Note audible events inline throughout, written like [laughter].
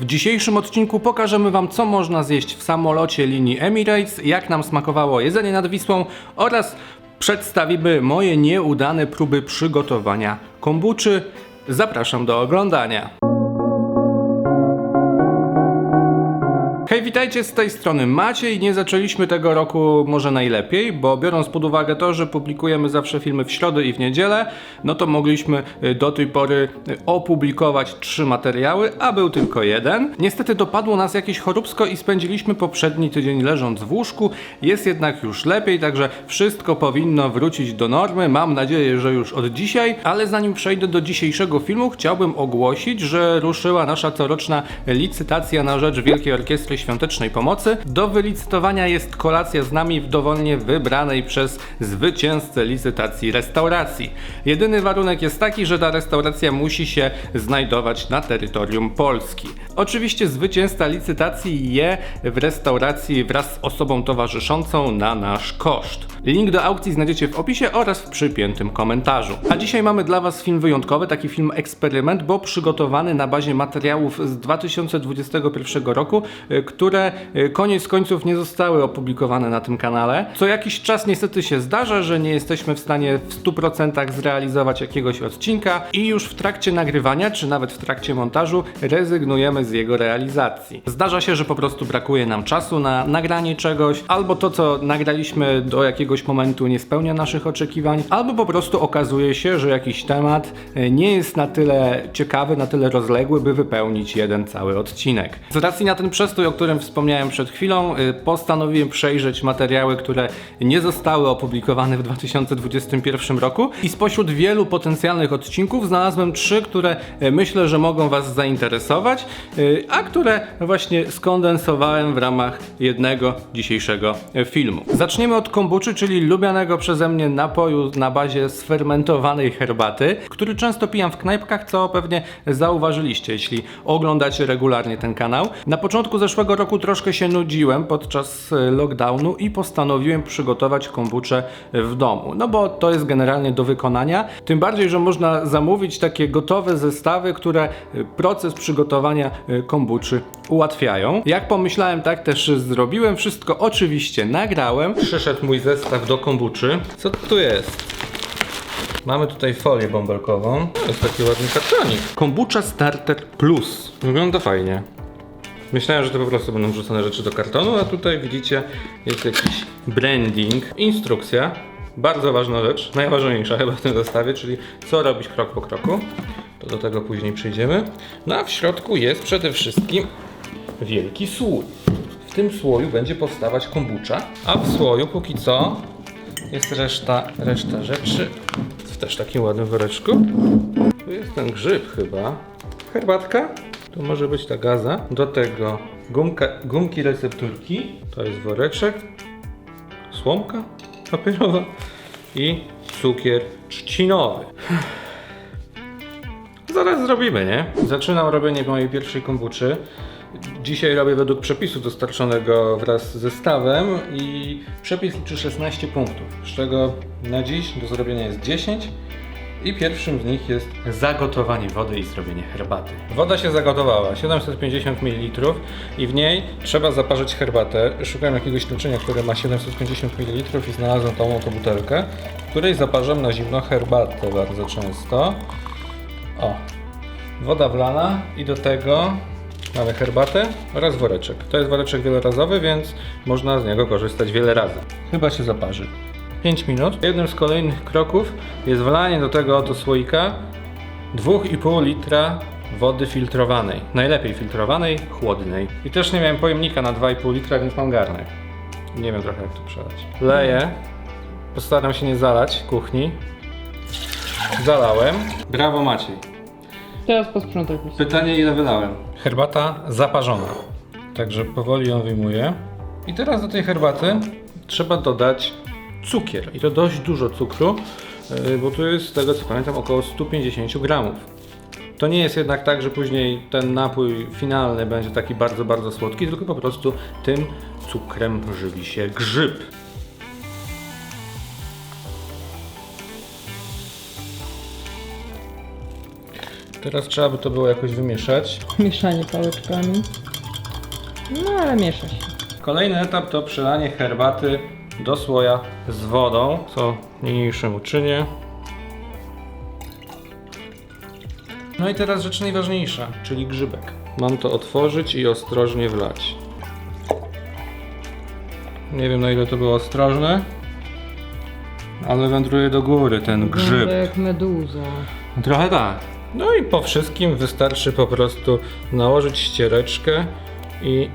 W dzisiejszym odcinku pokażemy Wam, co można zjeść w samolocie linii Emirates, jak nam smakowało jedzenie nad Wisłą oraz przedstawimy moje nieudane próby przygotowania kombuczy. Zapraszam do oglądania. Hej, witajcie z tej strony Maciej. Nie zaczęliśmy tego roku może najlepiej, bo biorąc pod uwagę to, że publikujemy zawsze filmy w środę i w niedzielę, no to mogliśmy y, do tej pory y, opublikować trzy materiały, a był tylko jeden. Niestety dopadło nas jakieś choróbsko i spędziliśmy poprzedni tydzień leżąc w łóżku. Jest jednak już lepiej, także wszystko powinno wrócić do normy. Mam nadzieję, że już od dzisiaj, ale zanim przejdę do dzisiejszego filmu, chciałbym ogłosić, że ruszyła nasza coroczna licytacja na rzecz Wielkiej Orkiestry Świątecznej Pomocy. Do wylicytowania jest kolacja z nami w dowolnie wybranej przez zwycięzcę licytacji restauracji. Jedyny warunek jest taki, że ta restauracja musi się znajdować na terytorium Polski. Oczywiście zwycięzca licytacji je w restauracji wraz z osobą towarzyszącą na nasz koszt. Link do aukcji znajdziecie w opisie oraz w przypiętym komentarzu. A dzisiaj mamy dla Was film wyjątkowy, taki film eksperyment, bo przygotowany na bazie materiałów z 2021 roku, które y, koniec końców nie zostały opublikowane na tym kanale. Co jakiś czas niestety się zdarza, że nie jesteśmy w stanie w 100% zrealizować jakiegoś odcinka i już w trakcie nagrywania, czy nawet w trakcie montażu rezygnujemy z jego realizacji. Zdarza się, że po prostu brakuje nam czasu na nagranie czegoś, albo to, co nagraliśmy do jakiegoś momentu nie spełnia naszych oczekiwań, albo po prostu okazuje się, że jakiś temat e, nie jest na tyle ciekawy, na tyle rozległy, by wypełnić jeden cały odcinek. Z racji na ten przestój, o którym wspomniałem przed chwilą, y, postanowiłem przejrzeć materiały, które nie zostały opublikowane w 2021 roku i spośród wielu potencjalnych odcinków znalazłem trzy, które y, myślę, że mogą Was zainteresować, y, a które właśnie skondensowałem w ramach jednego dzisiejszego filmu. Zaczniemy od kombuczy, czyli lubianego przeze mnie napoju na bazie sfermentowanej herbaty, który często pijam w knajpkach, co pewnie zauważyliście, jeśli oglądacie regularnie ten kanał. Na początku zeszłego roku troszkę się nudziłem podczas e, lockdownu i postanowiłem przygotować kombuczę w domu. No bo to jest generalnie do wykonania. Tym bardziej, że można zamówić takie gotowe zestawy, które e, proces przygotowania e, kombuczy ułatwiają. Jak pomyślałem, tak też zrobiłem. Wszystko oczywiście nagrałem. Przyszedł mój zestaw do kombuczy. Co tu jest? Mamy tutaj folię bąbelkową. To jest taki ładny kartonik. Kombucha Starter Plus. Wygląda fajnie. Myślałem, że to po prostu będą wrzucone rzeczy do kartonu, a tutaj widzicie jest jakiś branding, instrukcja. Bardzo ważna rzecz, najważniejsza chyba w tym zestawie, czyli co robić krok po kroku. To do tego później przejdziemy. No a w środku jest przede wszystkim wielki słój. W tym słoju będzie powstawać kombucha, a w słoju póki co jest reszta, reszta rzeczy w też takim ładnym woreczku. Tu jest ten grzyb chyba. Herbatka. Tu może być ta gaza. Do tego gumka, gumki recepturki. To jest woreczek. Słomka papierowa. I cukier trzcinowy. [sighs] Zaraz zrobimy, nie? Zaczynam robienie mojej pierwszej kombuczy. Dzisiaj robię według przepisu dostarczonego wraz z zestawem i przepis liczy 16 punktów, z czego na dziś do zrobienia jest 10 i pierwszym z nich jest zagotowanie wody i zrobienie herbaty. Woda się zagotowała, 750 ml i w niej trzeba zaparzyć herbatę. Szukałem jakiegoś naczynia, które ma 750 ml i znalazłem tą oto butelkę, w której zaparzam na zimno herbatę bardzo często. O, woda wlana i do tego mamy herbatę oraz woreczek. To jest woreczek wielorazowy, więc można z niego korzystać wiele razy. Chyba się zaparzy. 5 minut. Jednym z kolejnych kroków jest wlanie do tego oto słoika 2,5 litra wody filtrowanej. Najlepiej filtrowanej, chłodnej. I też nie miałem pojemnika na 2,5 litra, więc mam garnek. Nie wiem trochę jak to przelać. Leję. Postaram się nie zalać kuchni. Zalałem. Brawo Maciej. Teraz posprzątaj po prostu. Pytanie ile wylałem? Herbata zaparzona. Także powoli ją wyjmuję. I teraz do tej herbaty trzeba dodać cukier. I to dość dużo cukru, yy, bo tu jest z tego co pamiętam około 150 gramów. To nie jest jednak tak, że później ten napój finalny będzie taki bardzo, bardzo słodki, tylko po prostu tym cukrem żywi się grzyb. Teraz trzeba by to było jakoś wymieszać. Mieszanie pałeczkami. No ale miesza się. Kolejny etap to przelanie herbaty do słoja z wodą, co niniejszym uczynię. No i teraz rzecz najważniejsza, czyli grzybek. Mam to otworzyć i ostrożnie wlać. Nie wiem na ile to było ostrożne, ale wędruje do góry ten grzyb. Wygląda jak meduza. Trochę tak. No i po wszystkim wystarczy po prostu nałożyć ściereczkę i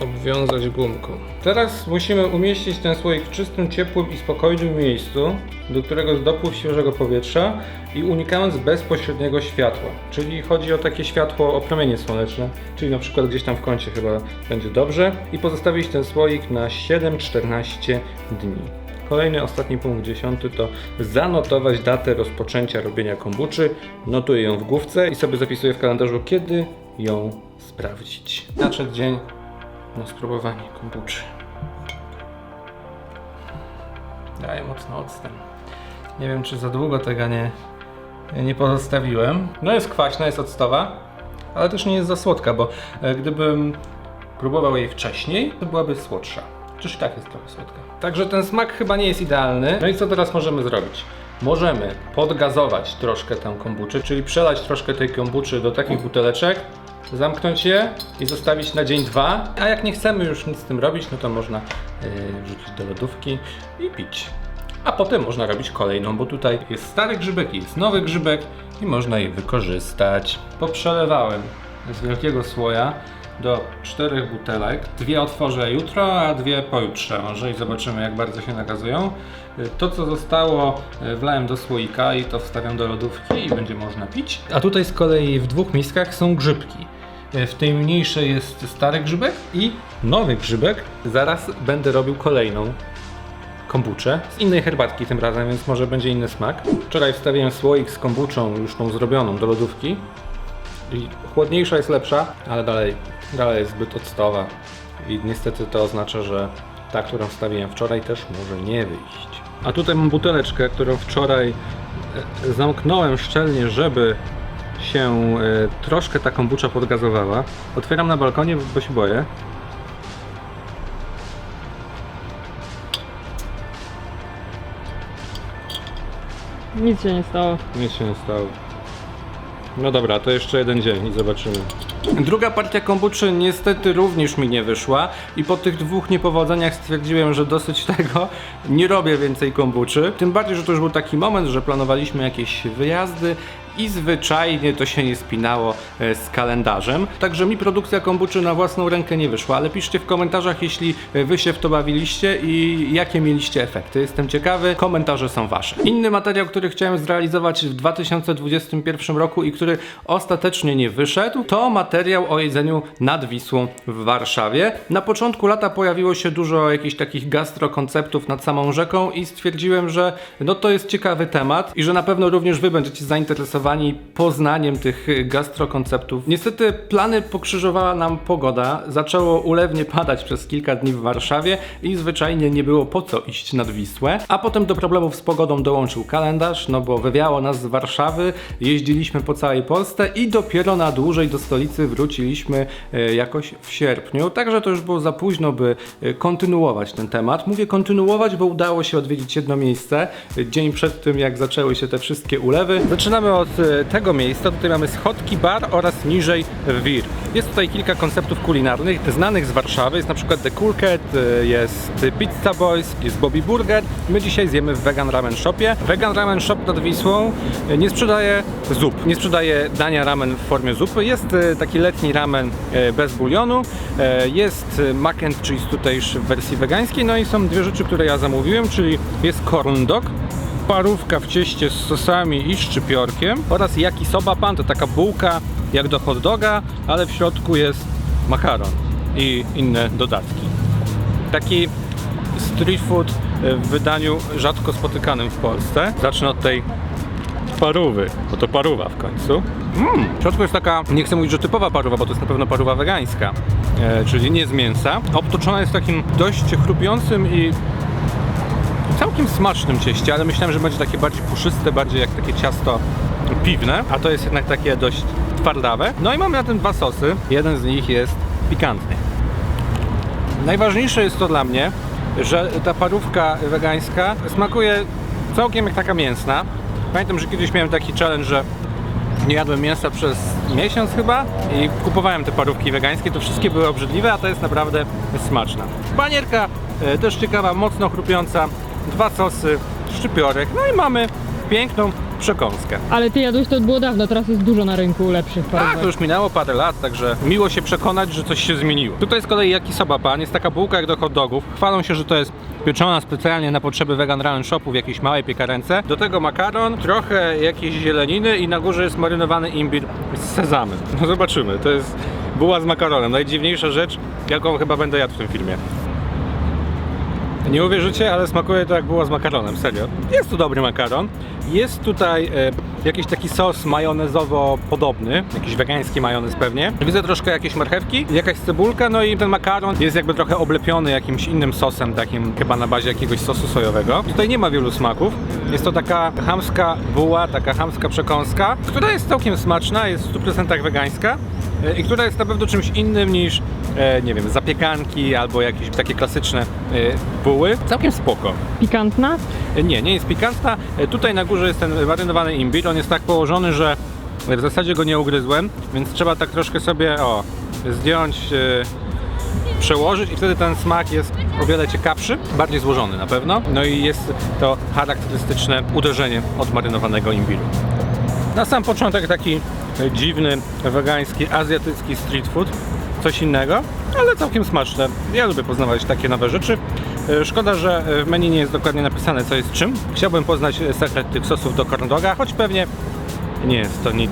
obwiązać gumką. Teraz musimy umieścić ten słoik w czystym, ciepłym i spokojnym miejscu, do którego jest dopływ świeżego powietrza i unikając bezpośredniego światła. Czyli chodzi o takie światło o promienie słoneczne, czyli na przykład gdzieś tam w kącie chyba będzie dobrze i pozostawić ten słoik na 7-14 dni. Kolejny, ostatni punkt, dziesiąty, to zanotować datę rozpoczęcia robienia kombuczy. Notuję ją w główce i sobie zapisuję w kalendarzu, kiedy ją sprawdzić. Nadszedł dzień na spróbowanie kombuczy. Daję mocno odstęp. Nie wiem, czy za długo tego nie, nie pozostawiłem. No jest kwaśna, jest octowa, ale też nie jest za słodka, bo e, gdybym próbował jej wcześniej, to byłaby słodsza. Czyż tak jest trochę słodka. Także ten smak chyba nie jest idealny. No i co teraz możemy zrobić? Możemy podgazować troszkę tę kombuczę, czyli przelać troszkę tej kombuczy do takich buteleczek, zamknąć je i zostawić na dzień dwa. A jak nie chcemy już nic z tym robić, no to można yy, wrzucić do lodówki i pić. A potem można robić kolejną, bo tutaj jest stary grzybek i jest nowy grzybek i można je wykorzystać. Poprzelewałem z wielkiego słoja do czterech butelek. Dwie otworzę jutro, a dwie pojutrze może i zobaczymy jak bardzo się nakazują. To co zostało e, wlałem do słoika i to wstawiam do lodówki i będzie można pić. A tutaj z kolei w dwóch miskach są grzybki. E, W tej mniejszej jest stary grzybek i nowy grzybek. Zaraz będę robił kolejną kombuczę z innej herbatki tym razem, więc może będzie inny smak. Wczoraj wstawiłem słoik z kombuczą już tą zrobioną do lodówki i chłodniejsza jest lepsza, ale dalej, dalej jest zbyt octowa i niestety to oznacza, że ta, którą wstawiłem wczoraj też może nie wyjść. A tutaj mam buteleczkę, którą wczoraj e, zamknąłem szczelnie, żeby się e, troszkę ta kombucza podgazowała. Otwieram na balkonie, bo się boję. Nic się nie stało. Nic się nie stało. No dobra, to jeszcze jeden dzień i zobaczymy. Druga partia kombuczy niestety również mi nie wyszła i po tych dwóch niepowodzeniach stwierdziłem, że dosyć tego, nie robię więcej kombuczy. Tym bardziej, że to już był taki moment, że planowaliśmy jakieś wyjazdy i zwyczajnie to się nie spinało e, z kalendarzem. Także mi produkcja kombuczy na własną rękę nie wyszła, ale piszcie w komentarzach, jeśli e, wy się w to bawiliście i jakie mieliście efekty. Jestem ciekawy, komentarze są wasze. Inny materiał, który chciałem zrealizować w 2021 roku i który ostatecznie nie wyszedł, to materiał o jedzeniu nad Wisłą w Warszawie. Na początku lata pojawiło się dużo jakichś takich gastrokonceptów nad samą rzeką i stwierdziłem, że no to jest ciekawy temat i że na pewno również wy będziecie zainteresowani poznaniem tych gastrokonceptów. Niestety plany pokrzyżowała nam pogoda. Zaczęło ulewnie padać przez kilka dni w Warszawie i zwyczajnie nie było po co iść nad Wisłę. A potem do problemów z pogodą dołączył kalendarz, no bo wywiało nas z Warszawy, jeździliśmy po całej Polsce i dopiero na dłużej do stolicy wróciliśmy e, jakoś w sierpniu. Także to już było za późno, by e, kontynuować ten temat. Mówię kontynuować, bo udało się odwiedzić jedno miejsce e, dzień przed tym, jak zaczęły się te wszystkie ulewy. Zaczynamy od e, tego miejsca. Tutaj mamy schodki bar oraz niżej wir. Jest tutaj kilka konceptów kulinarnych znanych z Warszawy. Jest na przykład The Cool Cat, e, jest Pizza Boys, jest Bobby Burger. My dzisiaj zjemy w Vegan Ramen Shopie. Vegan Ramen Shop nad Wisłą e, nie sprzedaje zup, nie sprzedaje dania ramen w formie zupy. Jest e, taki letni ramen bez bulionu, jest mac and cheese tutejszy w wersji wegańskiej, no i są dwie rzeczy, które ja zamówiłem, czyli jest corn dog, parówka w cieście z sosami i szczypiorkiem oraz yakisoba pan, to taka bułka jak do hot doga, ale w środku jest makaron i inne dodatki. Taki street food e, w wydaniu rzadko spotykanym w Polsce. Zacznę od tej parówy, bo to paruwa w końcu. Mm, w środku jest taka, nie chcę mówić, że typowa paruwa, bo to jest na pewno paruwa wegańska, e, czyli nie z mięsa. Obtoczona jest takim dość chrupiącym i smacznym cieście, ale myślałem, że będzie takie bardziej puszyste, bardziej jak takie ciasto piwne, a to jest jednak takie dość twardawe. No i mamy na tym dwa sosy. Jeden z nich jest pikantny. Najważniejsze jest to dla mnie, że ta parówka wegańska smakuje całkiem jak taka mięsna. Pamiętam, że kiedyś miałem taki challenge, że nie jadłem mięsa przez miesiąc chyba i kupowałem te parówki wegańskie, to wszystkie były obrzydliwe, a to jest naprawdę smaczna. Panierka e, też ciekawa, mocno chrupiąca, dwa sosy, szczypiorek, no i mamy piękną przekąskę. Ale ty jadłeś to było dawno, teraz jest dużo na rynku lepszych Tak, parówek. to już minęło parę lat, także miło się przekonać, że coś się zmieniło. Tutaj z kolei yakisoba pan, jest taka bułka jak do hot dogów. Chwalą się, że to jest pieczona specjalnie na potrzeby vegan ramen shopu w jakiejś małej piekarence. Do tego makaron, trochę jakiejś zieleniny i na górze jest marynowany imbir z sezamem. No zobaczymy, to jest buła z makaronem. Najdziwniejsza rzecz, jaką chyba będę jadł w tym filmie. Nie uwierzycie, ale smakuje to jak było z makaronem, serio. Jest to dobry makaron. Jest tutaj e, jakiś taki sos majonezowo podobny, jakiś wegański majonez pewnie. Widzę troszkę jakieś marchewki, jakaś cebulka, no i ten makaron jest jakby trochę oblepiony jakimś innym sosem, takim chyba na bazie jakiegoś sosu sojowego. Tutaj nie ma wielu smaków. Jest to taka chamska buła, taka chamska przekąska, która jest całkiem smaczna, jest w 100% wegańska i która jest na pewno czymś innym niż, e, nie wiem, zapiekanki albo jakieś takie klasyczne e, buły. Całkiem spoko. Pikantna? E, Nie, nie jest pikantna. E, Tutaj na górze jest ten marynowany imbir. On jest tak położony, że w zasadzie go nie ugryzłem, więc trzeba tak troszkę sobie o, zdjąć, e, przełożyć i wtedy ten smak jest o wiele ciekawszy, bardziej złożony na pewno. No i jest to charakterystyczne uderzenie od marynowanego imbiru. Na sam początek taki e, dziwny, wegański, azjatycki street food. Coś innego, ale całkiem smaczne. Ja lubię poznawać takie nowe rzeczy. E, Szkoda, że e, w menu nie jest dokładnie napisane co jest czym. Chciałbym poznać e, sekret tych sosów do corn choć pewnie nie jest to nic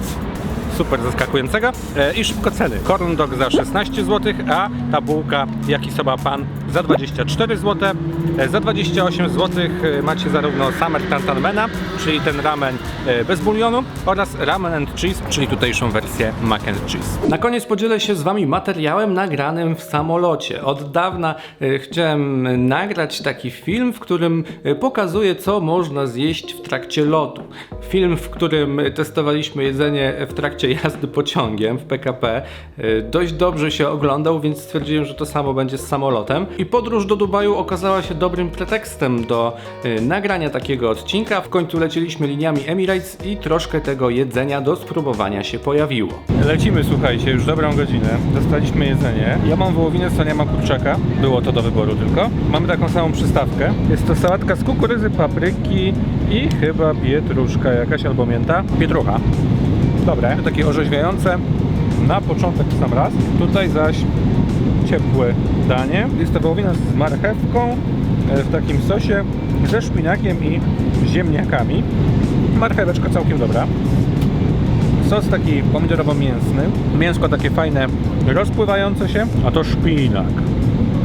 super zaskakującego. E, I szybko ceny. Corn dog za 16 zł, a ta bułka Yakisoba Pan za 24 zł. E, Za 28 zł e, macie zarówno Summer Tantan Mena, czyli ten ramen bez bulionu oraz ramen and cheese, czyli tutejszą wersję mac and cheese. Na koniec podzielę się z Wami materiałem nagranym w samolocie. Od dawna chciałem nagrać taki film, w którym pokazuję, co można zjeść w trakcie lotu. Film, w którym testowaliśmy jedzenie w trakcie jazdy pociągiem w PKP. E, Dość dobrze się oglądał, więc stwierdziłem, że to samo będzie z samolotem. I podróż do Dubaju okazała się dobrym pretekstem do e, nagrania takiego odcinka. W końcu lecieliśmy liniami Emirates i troszkę tego jedzenia do spróbowania się pojawiło. Lecimy, słuchajcie, już dobrą godzinę. Dostaliśmy jedzenie. Ja mam wołowinę, Sonia ma kurczaka. Było to do wyboru tylko. Mamy taką samą przystawkę. Jest to sałatka z kukurydzy, papryki i chyba pietruszka jakaś albo mięta. Pietrucha. Dobre. Takie orzeźwiające. Na początek sam raz. Tutaj zaś ciepłe danie. Jest to wołowina z marchewką e, w takim sosie ze szpinakiem i ziemniakami. Marcheweczka całkiem dobra. Sos taki pomidorowo-mięsny. Mięsko takie fajne, rozpływające się, a to szpinak.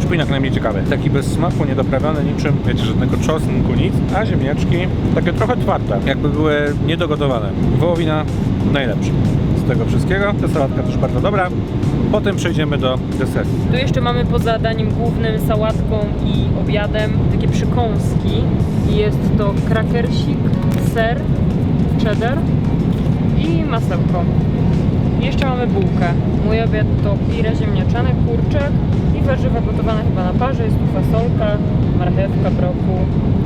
Szpinak najmniej ciekawy. Taki bez smaku, niedoprawiony niczym, wiecie, żadnego czosnku, nic. A ziemniaczki takie trochę twarde, jakby były niedogotowane. Wołowina najlepsza z tego wszystkiego. Ta sałatka też bardzo dobra. Potem przejdziemy do deseru. Tu jeszcze mamy poza daniem głównym, sałatką i obiadem takie przykąski. Jest to krakersik, ser, cheddar i masełko. Jeszcze mamy bułkę. Mój obiad to pire ziemniaczane, kurczak i warzywa gotowane chyba na parze. Jest tu fasolka, marchewka, broku.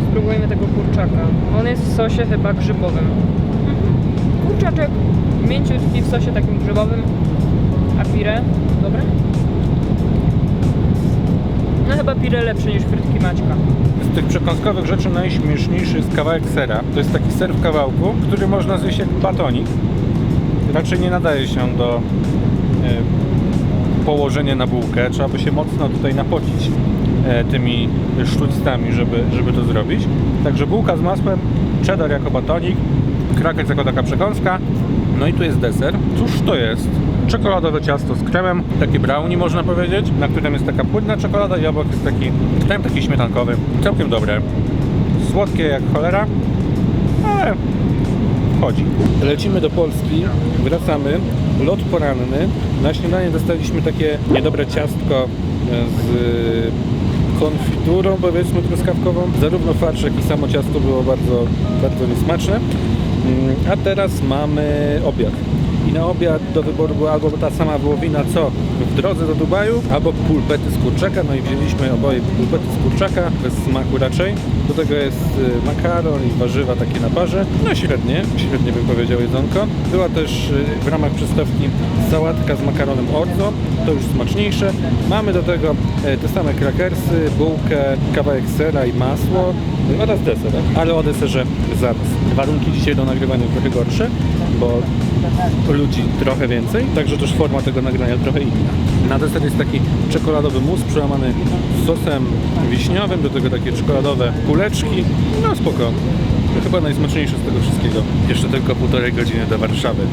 Spróbujmy tego kurczaka. On jest w sosie chyba grzybowym. Mhm. Kurczaczek mięciutki w sosie takim grzybowym. A pire? Dobre? No chyba pire lepsze niż frytki Maćka. Z tych przekąskowych rzeczy najśmieszniejszy jest kawałek sera. To jest taki ser w kawałku, który można zjeść jak batonik. Raczej nie nadaje się do e, położenia na bułkę. Trzeba by się mocno tutaj napocić e, tymi sztućcami, żeby, żeby to zrobić. Także bułka z masłem, cheddar jako batonik, krakec jako taka przekąska. No i tu jest deser. Cóż to jest? Czekoladowe ciasto z kremem, takie brownie można powiedzieć, na którym jest taka płynna czekolada i obok jest taki krem taki śmietankowy. Całkiem dobre. Słodkie jak cholera, ale Lecimy do Polski, wracamy. Lot poranny. Na śniadanie dostaliśmy takie niedobre ciastko z konfiturą, powiedzmy truskawkową. Zarówno farsz, jak i samo ciasto było bardzo, bardzo niesmaczne. Mm, A teraz mamy obiad. I na obiad do wyboru była albo ta sama wołowina co w drodze do Dubaju, albo pulpety z kurczaka. No i wzięliśmy oboje pulpety z kurczaka, bez smaku raczej. Tego jest y, makaron i warzywa takie na parze. No średnie, średnie bym powiedział jedzonko. Była też y, w ramach przystawki sałatka z makaronem orzo, to już smaczniejsze. Mamy do tego e, te same krakersy, bułkę, kawałek sera i masło y, oraz deser, ale o deserze zaraz. Warunki dzisiaj do nagrywania trochę gorsze, bo ludzi trochę więcej, także też forma tego nagrania trochę inna. Na deser jest taki czekoladowy mus przełamany sosem wiśniowym, do tego takie czekoladowe kuleczki. No spoko. To chyba najsmaczniejsze z tego wszystkiego. Jeszcze tylko półtorej godziny do Warszawy.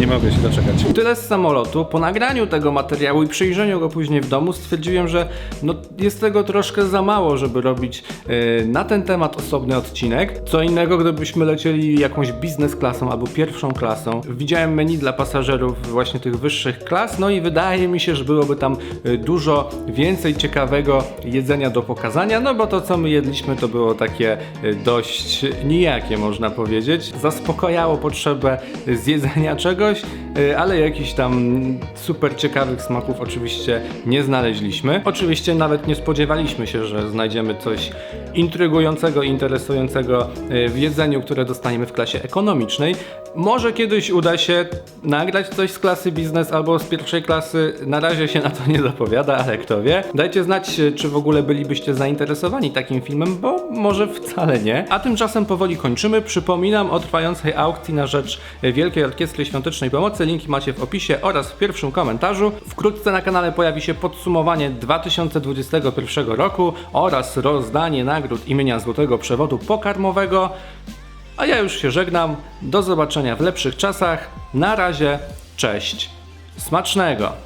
Nie mogę się doczekać. Tyle z samolotu. Po nagraniu tego materiału i przyjrzeniu go później w domu stwierdziłem, że no, jest tego troszkę za mało, żeby robić e, na ten temat osobny odcinek. Co innego, gdybyśmy lecieli jakąś biznes klasą albo pierwszą klasą. Widziałem menu dla pasażerów właśnie tych wyższych klas, no i wydaje mi się, że byłoby tam e, dużo więcej ciekawego jedzenia do pokazania, no bo to co my jedliśmy to było takie e, dość nijakie można powiedzieć. Zaspokajało potrzebę zjedzenia czegoś, y, ale jakichś tam super ciekawych smaków oczywiście nie znaleźliśmy. Oczywiście nawet nie spodziewaliśmy się, że znajdziemy coś intrygującego, interesującego y, w jedzeniu, które dostaniemy w klasie ekonomicznej. Może kiedyś uda się nagrać coś z klasy biznes albo z pierwszej klasy. Na razie się na to nie zapowiada, ale kto wie. Dajcie znać, y, czy w ogóle bylibyście zainteresowani takim filmem, bo może wcale nie. A tymczasem powoli kończymy. Przypominam o trwającej aukcji na rzecz Wielkiej Orkiestry Świątecznej Pomocy. Linki macie w opisie oraz w pierwszym komentarzu. Wkrótce na kanale pojawi się podsumowanie 2021 roku oraz rozdanie nagród imienia Złotego Przewodu Pokarmowego. A ja już się żegnam. Do zobaczenia w lepszych czasach. Na razie. Cześć. Smacznego!